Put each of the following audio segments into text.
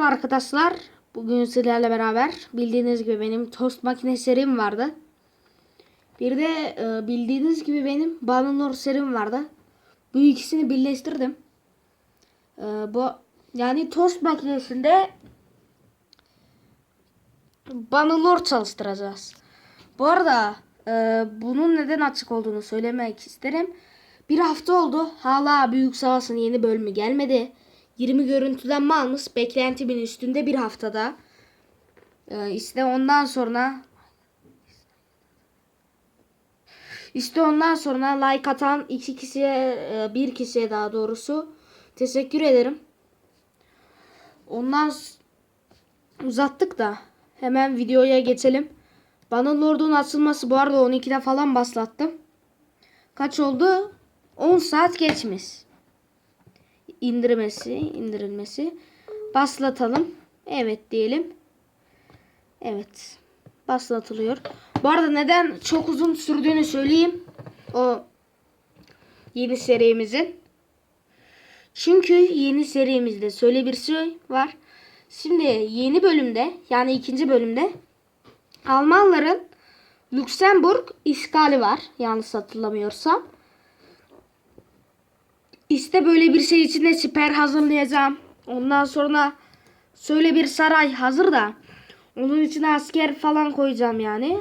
Merhaba arkadaşlar. Bugün sizlerle beraber bildiğiniz gibi benim tost makine serim vardı. Bir de e, bildiğiniz gibi benim Bananor serim vardı. Bu ikisini birleştirdim. E, bu yani tost makinesinde Bananor çalıştıracağız. Bu arada e, bunun neden açık olduğunu söylemek isterim. Bir hafta oldu. Hala Büyük Savaş'ın yeni bölümü gelmedi. 20 görüntülenme almış. Beklentimin üstünde bir haftada. Ee, işte ondan sonra işte ondan sonra like atan iki kişiye e, bir kişiye daha doğrusu teşekkür ederim. Ondan uzattık da hemen videoya geçelim. Bana Lord'un açılması bu arada 12'de falan başlattım. Kaç oldu? 10 saat geçmiş indirmesi, indirilmesi. Baslatalım. Evet diyelim. Evet. Baslatılıyor. Bu arada neden çok uzun sürdüğünü söyleyeyim. O yeni serimizin. Çünkü yeni serimizde şöyle bir şey var. Şimdi yeni bölümde yani ikinci bölümde Almanların Lüksemburg işgali var. Yanlış hatırlamıyorsam. İşte böyle bir şey için de siper hazırlayacağım. Ondan sonra şöyle bir saray hazır da onun içine asker falan koyacağım yani.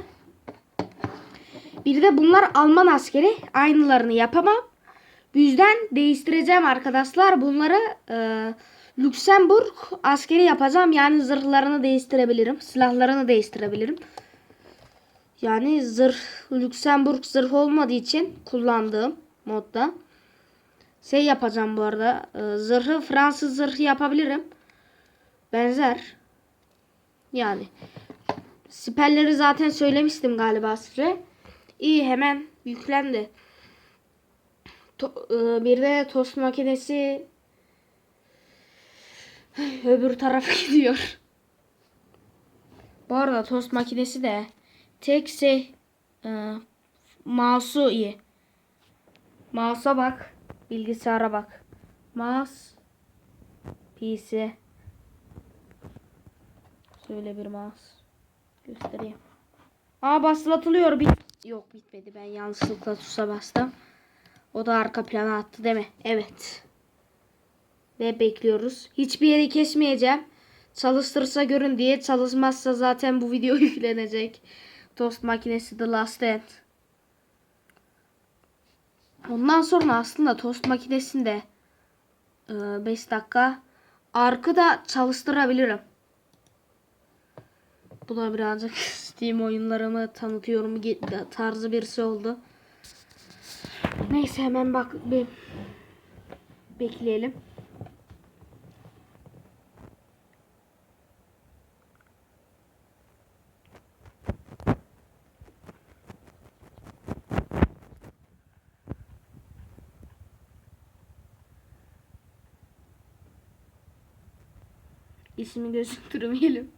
Bir de bunlar Alman askeri. Aynılarını yapamam. Bu yüzden değiştireceğim arkadaşlar. Bunları e, Lüksemburg askeri yapacağım. Yani zırhlarını değiştirebilirim. Silahlarını değiştirebilirim. Yani zırh Lüksemburg zırh olmadığı için kullandığım modda. Şey yapacağım bu arada. e, Zırhı Fransız zırhı yapabilirim. Benzer. Yani. Siperleri zaten söylemiştim galiba size. İyi hemen yüklendi. To- e, bir de tost makinesi öbür tarafa gidiyor. Bu arada tost makinesi de tek şey e, mouse'u iyi. Mouse'a bak. Bilgisayara bak. Mouse. PC. Şöyle bir mouse. Göstereyim. Aa baslatılıyor. Bit Yok bitmedi. Ben yanlışlıkla tuşa bastım. O da arka plana attı değil mi? Evet. Ve bekliyoruz. Hiçbir yeri kesmeyeceğim. Çalıştırsa görün diye. Çalışmazsa zaten bu video yüklenecek. Tost makinesi The Last End. Ondan sonra aslında tost makinesinde 5 dakika arkı da çalıştırabilirim. Bu da birazcık Steam oyunlarımı tanıtıyorum tarzı birisi oldu. Neyse hemen bak bir bekleyelim. İsmi gözüktürmeyelim.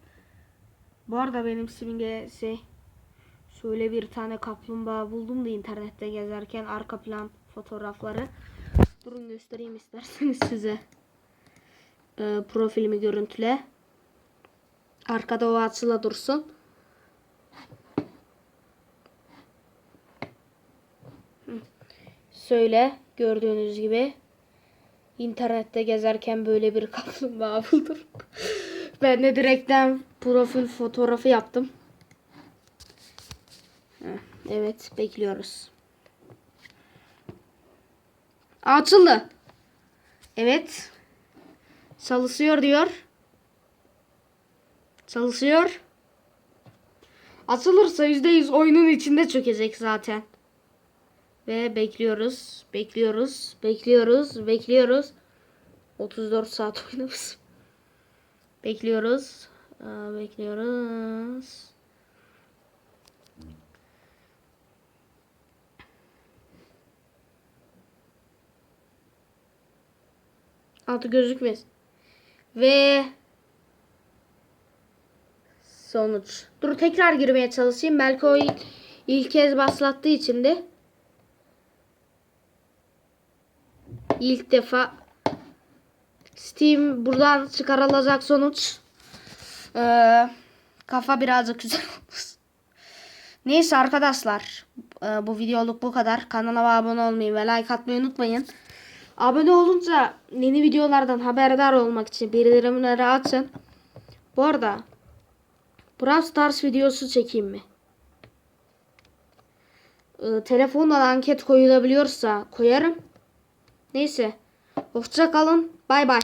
Bu arada benim simge şey şöyle bir tane kaplumbağa buldum da internette gezerken arka plan fotoğrafları. Durun göstereyim isterseniz size. Ee, profilimi görüntüle. Arkada o açıla dursun. Hı. Şöyle gördüğünüz gibi internette gezerken böyle bir kaplumbağa buldum. ben de direkten profil fotoğrafı yaptım. Evet bekliyoruz. Açıldı. Evet. Çalışıyor diyor. Çalışıyor. Açılırsa %100 oyunun içinde çökecek zaten. Ve bekliyoruz. Bekliyoruz. Bekliyoruz. Bekliyoruz. 34 saat oynamış. Bekliyoruz. Bekliyoruz. Altı gözükmez. Ve sonuç. Dur tekrar girmeye çalışayım. Belki o ilk, ilk kez baslattığı için de ilk defa Steam buradan çıkarılacak sonuç. Ee, kafa birazcık güzel. Neyse arkadaşlar. e, bu videoluk bu kadar. Kanala abone olmayı ve like atmayı unutmayın. Abone olunca yeni videolardan haberdar olmak için bildirimleri açın. Bu arada Brawl Stars videosu çekeyim mi? Ee, telefonla anket koyulabiliyorsa koyarım. Neyse. Hoşça kalın. Bay bay.